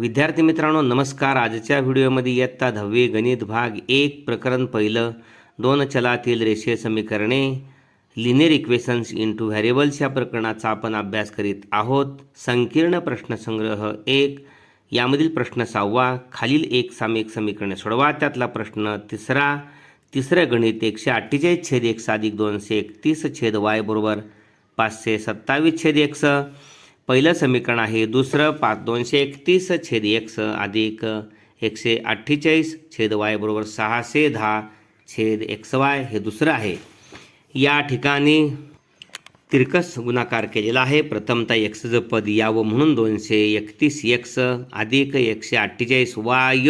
विद्यार्थी मित्रांनो नमस्कार आजच्या व्हिडिओमध्ये इयत्ता दहावी गणित भाग एक प्रकरण पहिलं दोन चलातील रेषीय समीकरणे लिनियर इक्वेशन्स इंटू व्हॅरिएबल्स या प्रकरणाचा आपण अभ्यास करीत आहोत संकीर्ण प्रश्नसंग्रह एक यामधील प्रश्न सहावा खालील एक सामिक समीकरणे सोडवा त्यातला प्रश्न तिसरा तिसरं गणित एकशे अठ्ठेचाळीस छेद एक साधिक दोनशे एकतीस छेद वाय बरोबर पाचशे सत्तावीस छेद एकसं पहिलं समीकरण आहे दुसरं पाच दोनशे एकतीस छेद एक्स अधिक एकशे अठ्ठेचाळीस छेद वाय बरोबर सहाशे दहा छेद एक्स वाय हे दुसरं आहे या ठिकाणी तिरकस गुणाकार केलेला आहे प्रथमतः एक्सचं पद यावं म्हणून दोनशे एकतीस एक्स अधिक एकशे अठ्ठेचाळीस वाय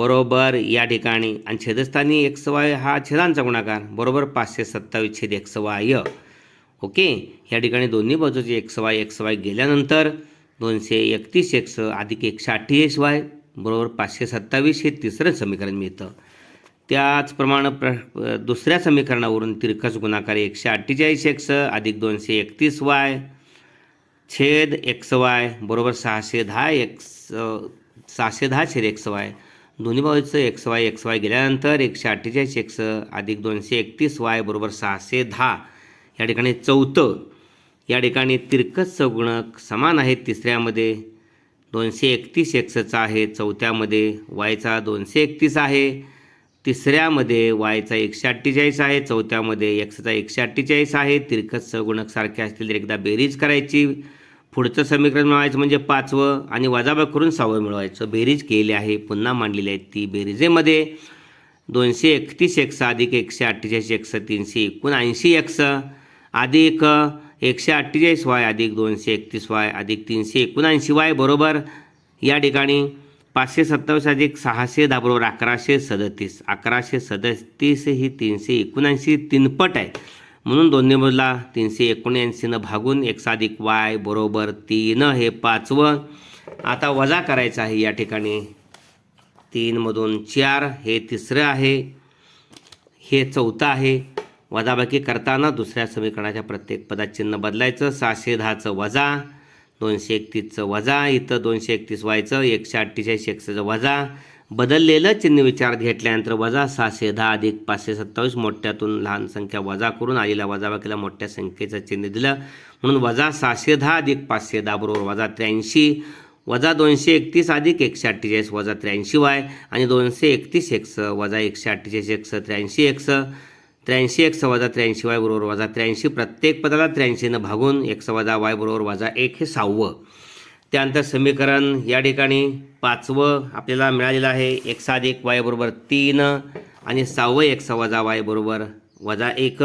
बरोबर या ठिकाणी आणि छेदस्थानी एक्स वाय हा छेदांचा गुणाकार बरोबर पाचशे सत्तावीस छेद एक्स वाय ओके या ठिकाणी दोन्ही बाजूचे एक्स वाय एक्स वाय गेल्यानंतर दोनशे एकतीस एक्स अधिक एकशे अठ्ठेचाळीस वाय बरोबर पाचशे सत्तावीस हे तिसरं समीकरण मिळतं त्याचप्रमाणे प्र दुसऱ्या समीकरणावरून तिरकस गुणाकार एकशे अठ्ठेचाळीस एक्स अधिक दोनशे एकतीस वाय छेद एक्स वाय बरोबर सहाशे दहा एक्स सहाशे दहा छेद एक्स वाय दोन्ही बाजूचं एक्स वाय एक्स वाय गेल्यानंतर एकशे अठ्ठेचाळीस एक्स अधिक दोनशे एकतीस वाय बरोबर सहाशे दहा या ठिकाणी चौथं या ठिकाणी तिरकस सगुणक समान आहेत तिसऱ्यामध्ये दोनशे एकतीस एक्सचा आहे चौथ्यामध्ये वायचा दोनशे एकतीस आहे तिसऱ्यामध्ये वायचा एकशे अठ्ठेचाळीस आहे चौथ्यामध्ये एक्सचा एकशे अठ्ठेचाळीस आहे तिरकत सगुणक सारखे असतील तर एकदा बेरीज करायची पुढचं समीकरण मिळवायचं म्हणजे पाचवं आणि वजाबा करून सहावं मिळवायचं बेरीज केले आहे पुन्हा मांडलेली आहे ती बेरीजेमध्ये दोनशे एकतीस एक्स अधिक एकशे अठ्ठेचाळीस एक्स तीनशे एकोणऐंशी एक्स अधिक एकशे अठ्ठेचाळीस वाय अधिक दोनशे एकतीस वाय अधिक तीनशे एकोणऐंशी वाय बरोबर या ठिकाणी पाचशे सत्तावीस अधिक सहाशे दहा बरोबर अकराशे सदतीस अकराशे सदतीस ही तीनशे एकोणऐंशी तीनपट आहे म्हणून दोन्ही मजला तीनशे एकोणऐंशीनं भागून एक साधिक वाय बरोबर तीन हे पाचवं आता वजा करायचं आहे या ठिकाणी तीनमधून चार हे तिसरं आहे हे चौथं आहे वजाबाकी करताना दुसऱ्या समीकरणाच्या प्रत्येक पदात चिन्ह बदलायचं सहाशे दहाचं वजा दोनशे एकतीसचं वजा इथं दोनशे एकतीस व्हायचं एकशे अठ्ठेचाळीस एकशेचं वजा बदललेलं चिन्ह विचार घेतल्यानंतर वजा सहाशे दहा अधिक पाचशे सत्तावीस मोठ्यातून लहान संख्या वजा करून आलेल्या वजाबाकीला मोठ्या संख्येचं चिन्ह दिलं म्हणून वजा सहाशे दहा अधिक पाचशे दहा बरोबर वजा त्र्याऐंशी वजा दोनशे एकतीस अधिक एकशे अठ्ठेचाळीस वजा त्र्याऐंशी वाय आणि दोनशे एकतीस एकसं वजा एकशे अठ्ठेचाळीस एकसं त्र्याऐंशी एकसं त्र्याऐंशी एक सवाजा त्र्याऐंशी वाय बरोबर वाजा त्र्याऐंशी प्रत्येक पदाला त्र्याऐंशीनं भागून एक सवाजा वाय बरोबर वाजा एक हे सहावं त्यानंतर समीकरण या ठिकाणी पाचवं आपल्याला मिळालेलं आहे एक साध एक वाय बरोबर तीन आणि सहावं एक सवाजा वाय बरोबर वजा एक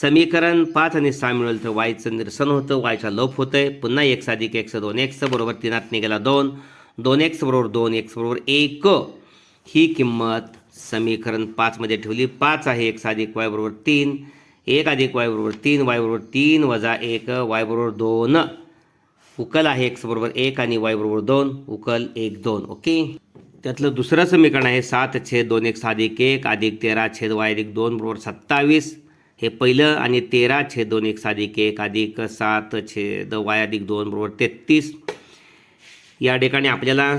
समीकरण पाच आणि सहा मिळेल तर वायचं निरसन होतं वायचा लोप होतं आहे पुन्हा एक साधिक एकशे दोन एक्स बरोबर तीनात निघाला दोन दोन एक्स बरोबर दोन एक्स बरोबर एक ही किंमत समीकरण पाचमध्ये ठेवली पाच आहे एक अधिक वाय बरोबर तीन एक अधिक वाय बरोबर तीन वाय बरोबर तीन वजा एक वाय बरोबर दोन उकल आहे एक्स बरोबर एक आणि वाय बरोबर दोन उकल एक दोन ओके त्यातलं दुसरं समीकरण आहे सात छेद दोन एक साधिक एक अधिक तेरा छेद वाय अधिक दोन बरोबर सत्तावीस हे पहिलं आणि तेरा छेद दोन एक साधिक एक अधिक सात छेद वाय अधिक दोन बरोबर तेहत्तीस या ठिकाणी आपल्याला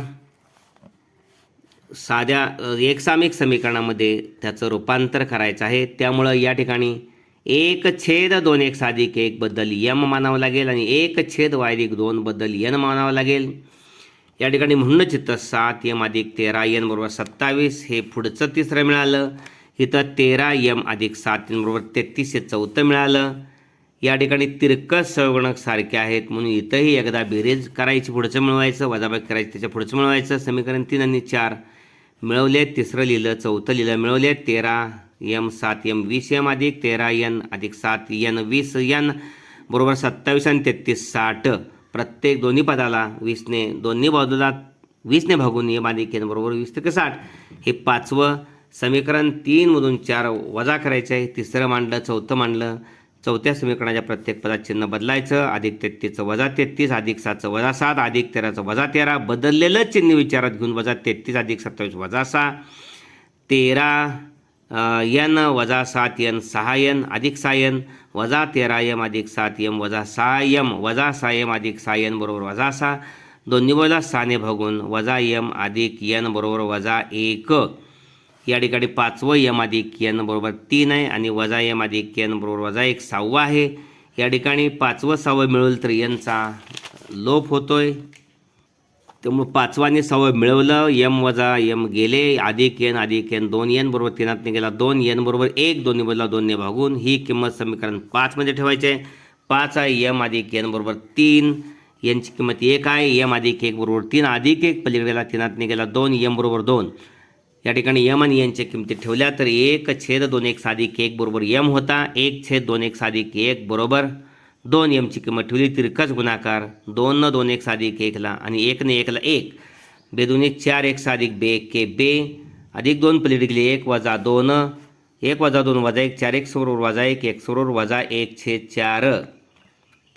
साध्या एकसामिक समीकरणामध्ये त्याचं रूपांतर करायचं आहे त्यामुळं या ठिकाणी एक छेद दोन एक साधिक एकबद्दल यम मानावं लागेल आणि एक छेद वायदिक दोनबद्दल यन मानावं लागेल या ठिकाणी म्हणूनच चित्त सात यम अधिक तेरा यन बरोबर सत्तावीस हे पुढचं तिसरं मिळालं इथं तेरा यम अधिक सात बरोबर तेहतीस हे चौथं मिळालं या ठिकाणी तिरकस संगणक सारखे आहेत म्हणून इथंही एकदा बेरीज करायची पुढचं मिळवायचं वजाबाकी करायची त्याच्या पुढचं मिळवायचं समीकरण तीन आणि चार मिळवले तिसरं लिहिलं चौथं लिहिलं मिळवले तेरा यम सात एम वीस यम अधिक तेरा यन अधिक सात एन वीस यन बरोबर सत्तावीस आणि तेहतीस साठ प्रत्येक दोन्ही पदाला वीसने दोन्ही बाजूला वीसने भागून एम अधिक एन बरोबर वीस ते साठ हे पाचवं समीकरण तीनमधून चार वजा करायचं आहे तिसरं मांडलं चौथं मांडलं चौथ्या समीकरणाच्या प्रत्येक पदात चिन्ह बदलायचं अधिक तेहतीसचं वजा तेहतीस अधिक सातचं वजा सात अधिक तेराचं वजा तेरा बदललेलं चिन्ह विचारात घेऊन वजा तेहतीस अधिक सत्तावीस वजा सहा तेरा यन वजा सात यन सहा यन अधिक सहा एन वजा तेरा यम अधिक सात यम वजा सहा यम वजा सहा एम अधिक सहा एन बरोबर वजा सहा दोन्ही वजा साने भगून वजा यम अधिक यन बरोबर वजा एक या ठिकाणी पाचवं यम अधिक एन बरोबर तीन आहे आणि वजा यम अधिक एन बरोबर वजा एक सहावं आहे या ठिकाणी पाचवं सहावं मिळवलं तर यनचा लोप होतोय त्यामुळं पाचवाने सहावं मिळवलं यम वजा यम गेले अधिक एन अधिक एन दोन एन बरोबर तिनातने गेला दोन एन बरोबर एक दोन्ही बदला दोनने भागून ही किंमत समीकरण पाचमध्ये ठेवायचे आहे पाच आहे यम अधिक एन बरोबर तीन यांची किंमत एक आहे यम अधिक एक बरोबर तीन अधिक एक पलीकडेला तिनातने गेला दोन यम बरोबर दोन या ठिकाणी यम आणि एनच्या किमती ठेवल्या तर एक छेद दोन एक साधिक एक बरोबर यम होता एक छेद दोन एक साधिक एक बरोबर दोन यमची किंमत ठेवली तिरकस गुणाकार दोन दोन एक साधिक एकला आणि एक न एकला एक एक चार एक साधिक बे के बे अधिक दोन गेली एक वजा दोन एक वजा दोन वजा एक चार एक सोरोर वजा एक एक सोरोर वजा एक छेद चार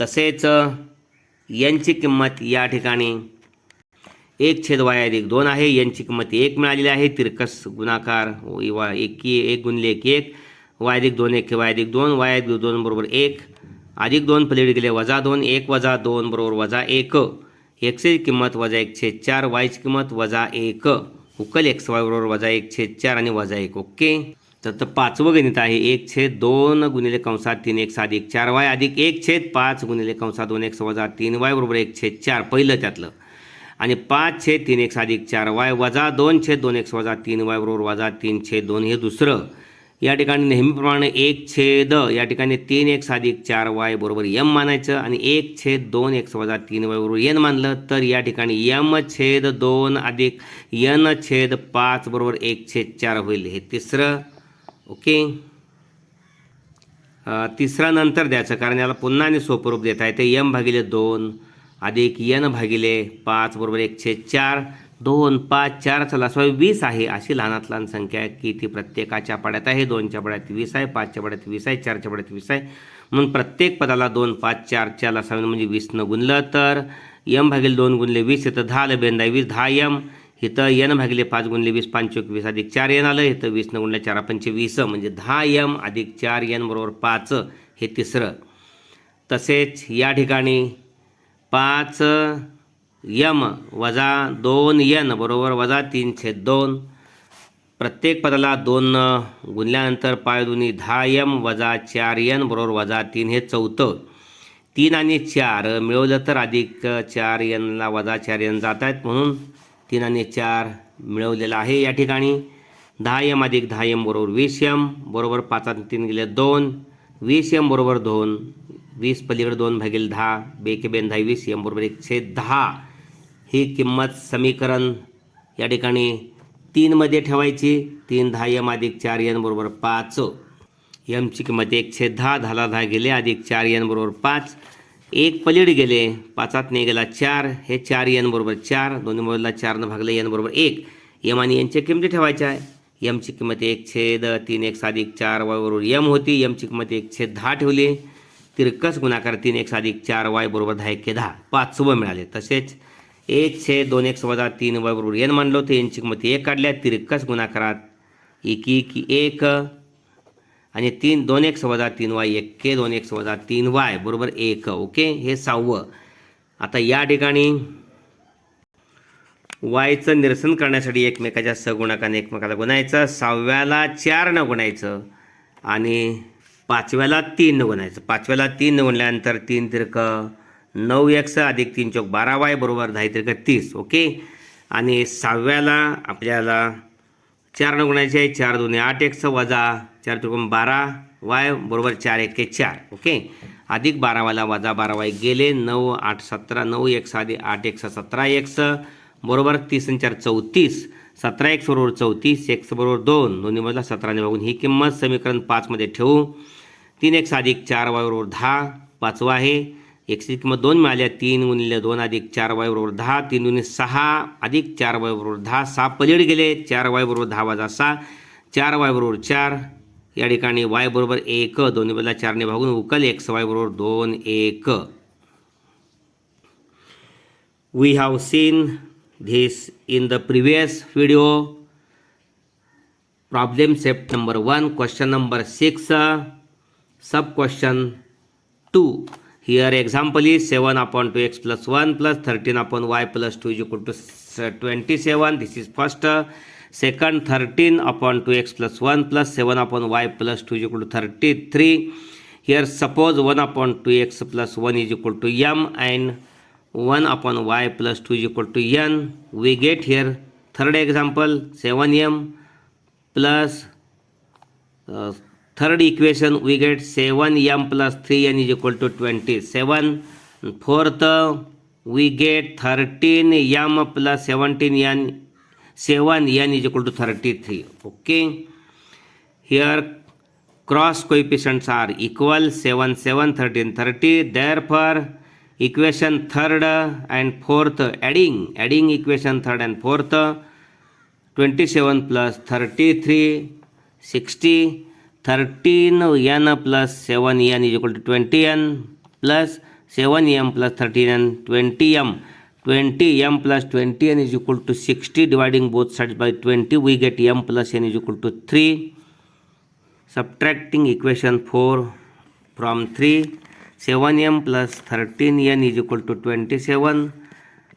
तसेच यांची किंमत या ठिकाणी एक छेद वाय अधिक दोन आहे यांची किंमत एक मिळालेली आहे तिरकस गुणाकार वा एक एक गुणले एक एक वाय अधिक दोन एक वाय अधिक दोन वाय अधिक दोन बरोबर एक अधिक दोन प्लेट गेले वजा दोन एक वजा दोन बरोबर वजा एक एक्सची किंमत वजा एक छेद चार वायची किंमत वजा एक उकल एक्स वाय बरोबर वजा एक छेद चार आणि वजा एक ओके तर पाचवं गणित आहे एक छेद दोन गुणिले कंसात तीन एक सात चार वाय अधिक एक छेद पाच गुणिले कंसात दोन एक वजा तीन वाय बरोबर एक छेद चार पहिलं त्यातलं आणि पाच छेद तीन एक्स अधिक चार वाय वजा दोन छेद दोन एक्स वजा तीन वाय बरोबर वजा तीन छेद दोन हे दुसरं या ठिकाणी नेहमीप्रमाणे एक छेद या ठिकाणी तीन एक्स अधिक चार वाय बरोबर यम मानायचं आणि एक छेद दोन एक्स वजा तीन वाय बरोबर येन मानलं तर या ठिकाणी यम छेद दोन अधिक यन छेद पाच बरोबर एक छेद चार होईल हे तिसरं ओके तिसरा नंतर द्यायचं कारण याला पुन्हा आणि सोपं देता येते यम भागिले दोन अधिक यन भागिले पाच बरोबर एकशे चार दोन पाच चार चला सॉरी वीस आहे अशी लहानात लहान संख्या आहे की ती प्रत्येकाच्या पाड्यात आहे दोनच्या पाड्यात वीस आहे पाचच्या पाड्यात वीस आहे चारच्या पाड्यात वीस आहे म्हणून प्रत्येक पदाला दोन पाच चारच्या लसावी म्हणजे वीसनं गुणलं तर यम भागिले दोन गुणले वीस इथं दहा आलं बेंदा वीस दहा यम इथं यन भागिले पाच गुणले वीस पंचवीस वीस अधिक चार येन आलं इथं वीसनं गुणले चार पंचे वीस म्हणजे दहा यम अधिक चार यन बरोबर पाच हे तिसरं तसेच या ठिकाणी पाच यम वजा दोन यन बरोबर वजा तीन छेद दोन प्रत्येक पदाला दोन गुणल्यानंतर पाय दोन्ही दहा यम वजा चार यन बरोबर वजा तीन हे चौथं तीन आणि चार मिळवलं तर अधिक चार यनला वजा चार यन जात आहेत म्हणून तीन आणि चार मिळवलेलं आहे या ठिकाणी दहा यम अधिक दहा यम बरोबर वीस यम बरोबर पाच आणि तीन गेले दोन वीस यम बरोबर दोन वीस पलीकडे दोन भागील दहा बेन दहा वीस बरोबर एकशे दहा ही किंमत समीकरण या ठिकाणी तीनमध्ये ठेवायची तीन दहा यम अधिक चार यन बरोबर पाच यमची किंमत एकशे दहा दहाला दहा गेले अधिक चार यन बरोबर पाच एक पलीड गेले पाचात नाही गेला चार हे चार यन बरोबर चार दोन्ही मोबाईलला चारनं भागले एन बरोबर एक यम आणि यांच्या किमती ठेवायच्या आहे यमची किंमत एकशे द तीन एक साधिक चार बरोबर यम होती यमची किंमत एकशे दहा ठेवली तिरकस गुणाकार तीन एक्स अधिक चार वाय बरोबर दहा एक दहा पाच व मिळाले तसेच एक छे दोन एक्स वजा तीन वाय बरोबर एन म्हणलो तर एनची किंमत एक काढल्या तिरकस गुणाकारात एक एक आणि तीन दोन एक्स वजा तीन वाय एक दोन एक्स वजा तीन वाय बरोबर एक ओके हे सहावं आता या ठिकाणी वायचं निरसन करण्यासाठी एकमेकाच्या सगुणाकाने एकमेकाला गुणायचं सहाव्याला चार न गुणायचं आणि पाचव्याला तीन गुणायचं पाचव्याला तीन न तीन तिरक नऊ एक्स अधिक तीन चौक बारा वाय बरोबर दहा तिरक तीस ओके आणि सहाव्याला आपल्याला चार न गुणायचे आहे चार दोन्ही आठ एक्स वजा चार त्रिकोण बारा वाय बरोबर चार एक चार ओके अधिक बारावाला वजा बारा वाय गेले नऊ आठ सतरा नऊ एक आधी आठ एक सतरा एक्स बरोबर तीस आणि चार चौतीस सतरा एक्स बरोबर चौतीस एक्स बरोबर दोन दोन्ही बाजूला सतराने बघून ही किंमत समीकरण पाचमध्ये ठेवू तीन एक्स अधिक चार वाय बरोबर दहा पाचवा आहे एक किंमत दोन मिळाल्या तीन गुणिले दोन अधिक चार वायबरोबर दहा तीन गुणिले सहा अधिक चार वायबरोबर दहा सहा पलीड गेले चार बरोबर दहा वाजा सहा चार वायबरोबर चार या ठिकाणी वाय बरोबर एक दोन्ही बदला चारने भागून उकल एक्स वाय बरोबर दोन एक we have seen this in the previous video problem set number one question number six sub question 2 here example is 7 upon 2x plus 1 plus 13 upon y plus 2 is equal to 27 this is first second 13 upon 2x plus 1 plus 7 upon y plus 2 is equal to 33 here suppose 1 upon 2x plus 1 is equal to m and 1 upon y plus 2 is equal to n we get here third example 7m plus uh, Third equation we get 7m plus 3n is equal to 27. Fourth we get 13m plus 17n. 7n is equal to 33. Okay. Here cross coefficients are equal 7, 7, 13, 30. Therefore, equation third and fourth adding equation third and fourth 27 plus 33 60 13 n plus 7 n is equal to 20 n plus 7 m plus 13 n 20 m 20 m plus 20 n is equal to 60 dividing both sides by 20 we get m plus n is equal to 3 subtracting equation 4 from 3 7 m plus 13 n is equal to 27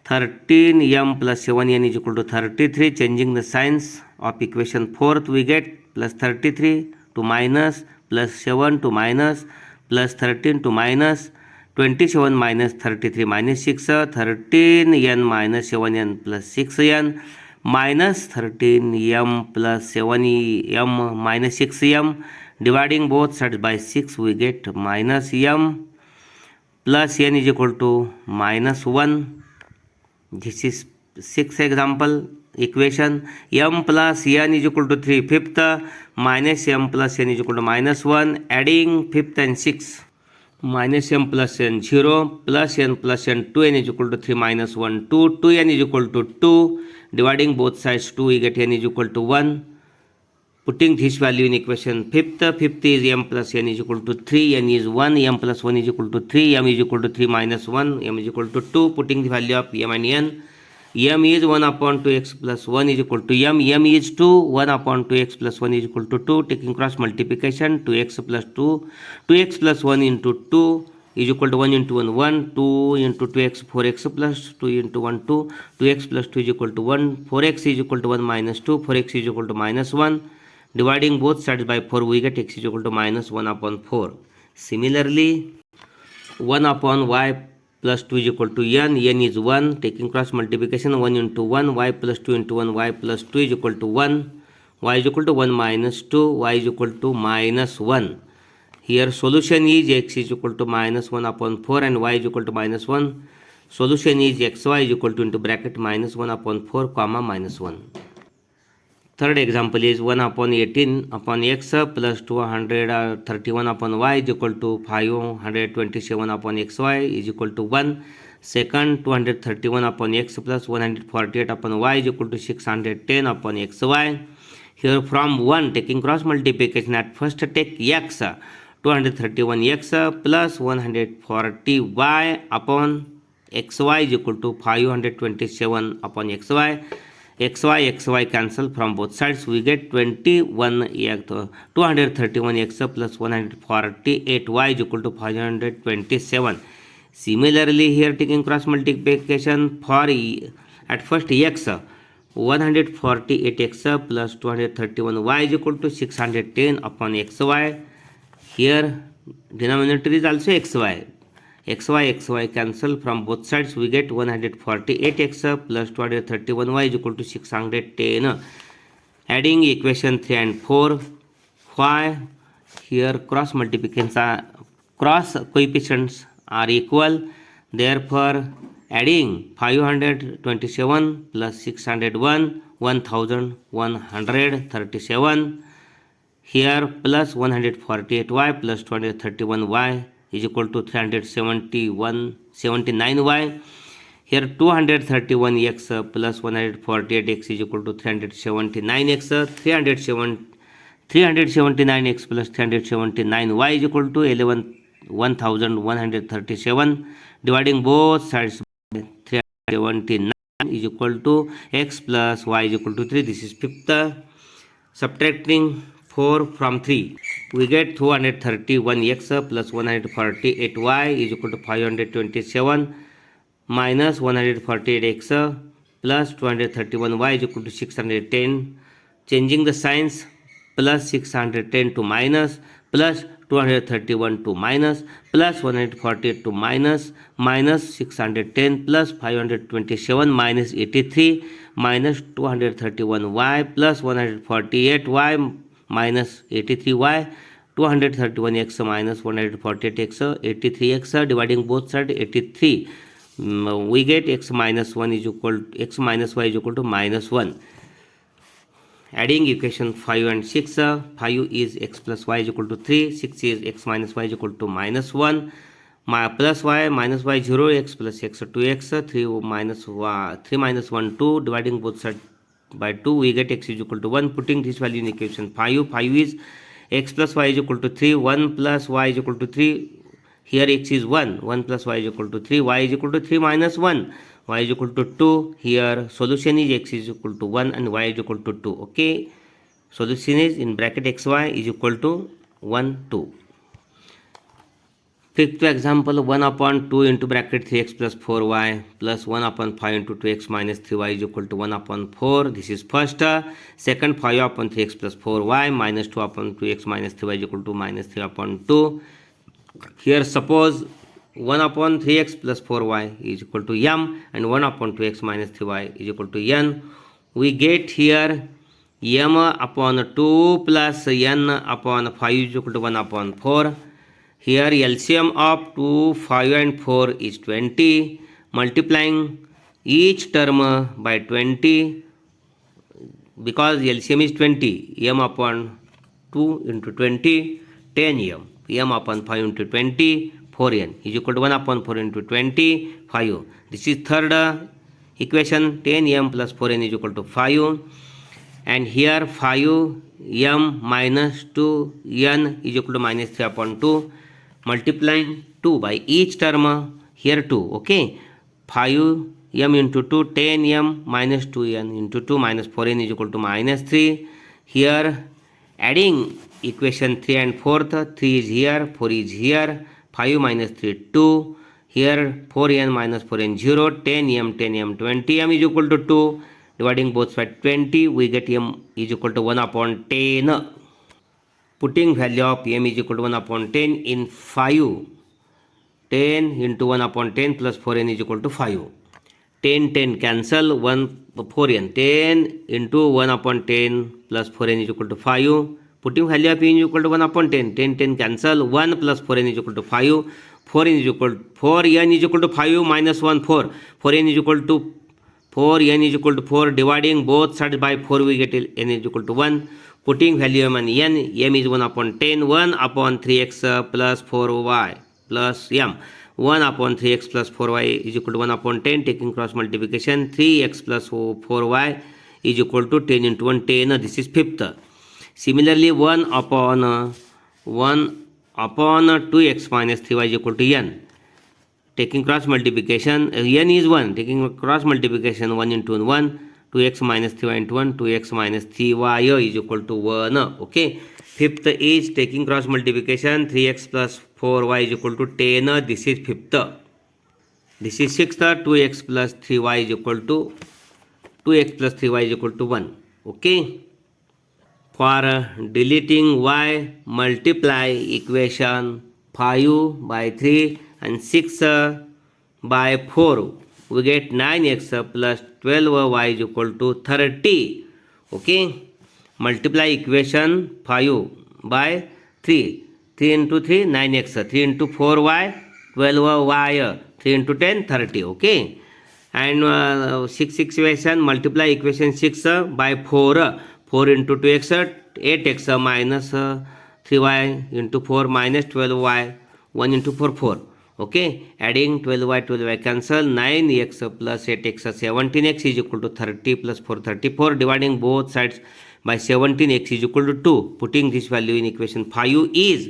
13 m plus 7 n is equal to 33 changing the signs of equation four, we get plus 33 to minus, plus 7 to minus, plus 13 to minus, 27 minus 33 minus 6, 13n minus 7n plus 6n, minus 13m plus 7m minus 6m. Dividing both sides by 6, we get minus m plus n is equal to minus 1. This is 6th example equation. M plus n is equal to 3 fifth minus m plus n is equal to minus 1, adding 5th and 6, minus m plus n 0, plus n 2n is equal to 3 minus 1 2, 2n is equal to 2, dividing both sides 2 we get n is equal to 1, putting this value in equation 5th is m plus n is equal to 3, n is 1, m plus 1 is equal to 3, m is equal to 3 minus 1, m is equal to 2, putting the value of m and n, m is 1 upon 2x plus 1 is equal to m m is 2 1 upon 2x plus 1 is equal to 2 taking cross multiplication 2x plus 2 2x plus 1 into 2 is equal to 1 into 1 1 2 into 2x 4x plus 2 into 1 2 2x plus 2 is equal to 1 4x is equal to 1 minus 2 4x is equal to minus 1 dividing both sides by 4 we get x is equal to minus 1 upon 4 similarly 1 upon y plus 2 is equal to n n is 1 taking cross multiplication 1 into 1 y plus 2 into 1 y plus 2 is equal to 1 y is equal to 1 minus 2 y is equal to minus 1 here solution is x is equal to minus 1 upon 4 and y is equal to minus 1 solution is xy is equal to into bracket minus 1 upon 4 comma minus 1 third example is 1 upon 18 upon x plus 231 uh, upon y is equal to 527 upon xy is equal to 1 second 231 upon x plus 148 upon y is equal to 610 upon xy here from 1 taking cross multiplication at first take x 231x plus 140y upon xy is equal to 527 upon xy X Y X Y cancel from both sides we get 21 x 231 x plus 148 y is equal to 527 similarly here taking cross multiplication for e, at first x 148 x plus 231 y is equal to 610 upon xy here denominator is also xy xy xy cancel from both sides we get 148x plus 231y is equal to 610 adding equation 3 and 4 y here cross multiplications are cross coefficients are equal therefore adding 527 plus 601 1137 here plus 148y plus 231y is equal to 371 79y here 231x plus 148x is equal to 379x 379x plus 379y is equal to 11 1137 dividing both sides by 379 is equal to x plus y is equal to 3 this is fifth subtracting 4 from 3 we get 231x plus 148y is equal to 527 minus 148x plus 231y is equal to 610 changing the signs plus 610 to minus plus 231 to minus plus 148 to minus minus 610 plus 527 minus 83 minus 231y plus 148y minus 83y 231x minus 148x 83x dividing both sides 83 mm, we get x minus 1 is equal to x minus y is equal to minus 1 adding equation 5 and 6 5 is x plus y is equal to 3 6 is x minus y is equal to minus 1 my plus y minus y 0 x plus x 2x 3 minus y, 3 minus 1 2 dividing both sides by 2 we get x is equal to 1 putting this value in equation 5 5 is x plus y is equal to 3 1 plus y is equal to 3 here x is 1 1 plus y is equal to 3 y is equal to 3 minus 1 y is equal to 2 here solution is x is equal to 1 and y is equal to 2 okay solution is in bracket xy is equal to 1 2 Take Fifth example, 1 upon 2 into bracket 3x plus 4y plus 1 upon 5 into 2x minus 3y is equal to 1 upon 4. This is first. Second, 5 upon 3x plus 4y minus 2 upon 2x minus 3y is equal to minus 3 upon 2. Here, suppose 1 upon 3x plus 4y is equal to m and 1 upon 2x minus 3y is equal to n. We get here m upon 2 plus n upon 5 is equal to 1 upon 4. Here LCM of 2, 5 and 4 is 20. Multiplying each term by 20 because LCM is 20. M upon 2 into 20, 10M. M upon 5 into 20, 4N is equal to 1 upon 4 into 20, 5. This is third equation 10M plus 4N is equal to 5. And here 5 m minus 2 n is equal to minus 3 upon 2 multiplying 2 by each term here 2 okay 5 m into 2 10 m minus 2 n into 2 minus 4 n is equal to minus 3 here adding equation 3 and 4th 3 is here 4 is here 5 minus 3 2 here 4n minus 4n 0 10 m 10 m 20 m is equal to 2 dividing both by 20 we get m is equal to 1 upon 10 putting value of m is equal to 1 upon 10 in 5 10 into 1 upon 10 plus 4n is equal to 5 10 10 cancel 1 4n 10 into 1 upon 10 plus 4n is equal to 5 putting value of n is equal to 1 upon 10 10 10 cancel 1 plus 4n is equal to 5 4n is equal to 4. N is equal to 5 minus 1 4 4n is equal to 4 n is equal to 4 dividing both sides by 4 we get n is equal to 1 putting value in n, m is 1 upon 10, 1 upon 3x plus 4y plus m. 1 upon 3x plus 4y is equal to 1 upon 10, taking cross multiplication, 3x plus 4y is equal to 10 into 1, 10, this is fifth. Similarly, 1 upon 2x minus 3y is equal to n, taking cross multiplication, n is 1, taking cross multiplication 1 into 1, 2x minus 3y into 1, 2x minus 3y is equal to 1. Okay. Fifth is taking cross multiplication, 3x plus 4y is equal to 10. This is fifth. This is sixth. 2x plus 3y is equal to 2x plus 3y is equal to 1. Okay. For deleting y, multiply equation 5 by 3 and 6 by 4 we get 9x plus 12y is equal to 30 okay multiply equation 5 by 3 3 into 3 9x 3 into 4y 12y 3 into 10 30 okay and uh, 6 equation multiply equation 6 by 4 4 into 2x 8x 3y into 4 minus 12y 1 into 4 4 okay adding 12y 12y cancel 9x plus 8x 17x is equal to 30 plus 4 34 dividing both sides by 17x is equal to 2 putting this value in equation 5 is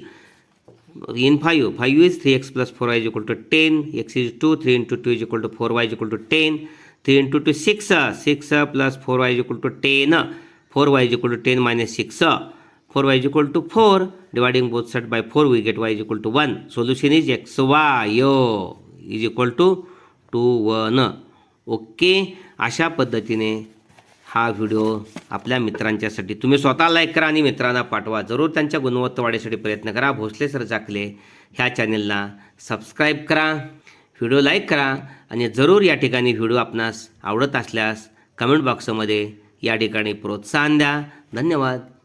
in 5 5 is 3x plus 4y is equal to 10 x is 2 3 into 2 is equal to 4y is equal to 10 3 into 2 6 6 plus 4y is equal to 10 4y is equal to 10 minus 6 Y is equal to four 4 both side by four 4 get Y y equal to one 1 is X Y is two two 2 1 okay अशा पद्धतीने हा video आपल्या मित्रांच्यासाठी तुम्ही स्वतः like करा आणि मित्रांना पाठवा जरूर त्यांच्या गुणवत्ता वाढीसाठी प्रयत्न करा भोसले सर चाकले ह्या चॅनेलला सबस्क्राईब करा व्हिडिओ लाईक करा आणि जरूर या ठिकाणी व्हिडिओ आपणास आवडत असल्यास कमेंट बॉक्समध्ये या ठिकाणी प्रोत्साहन द्या धन्यवाद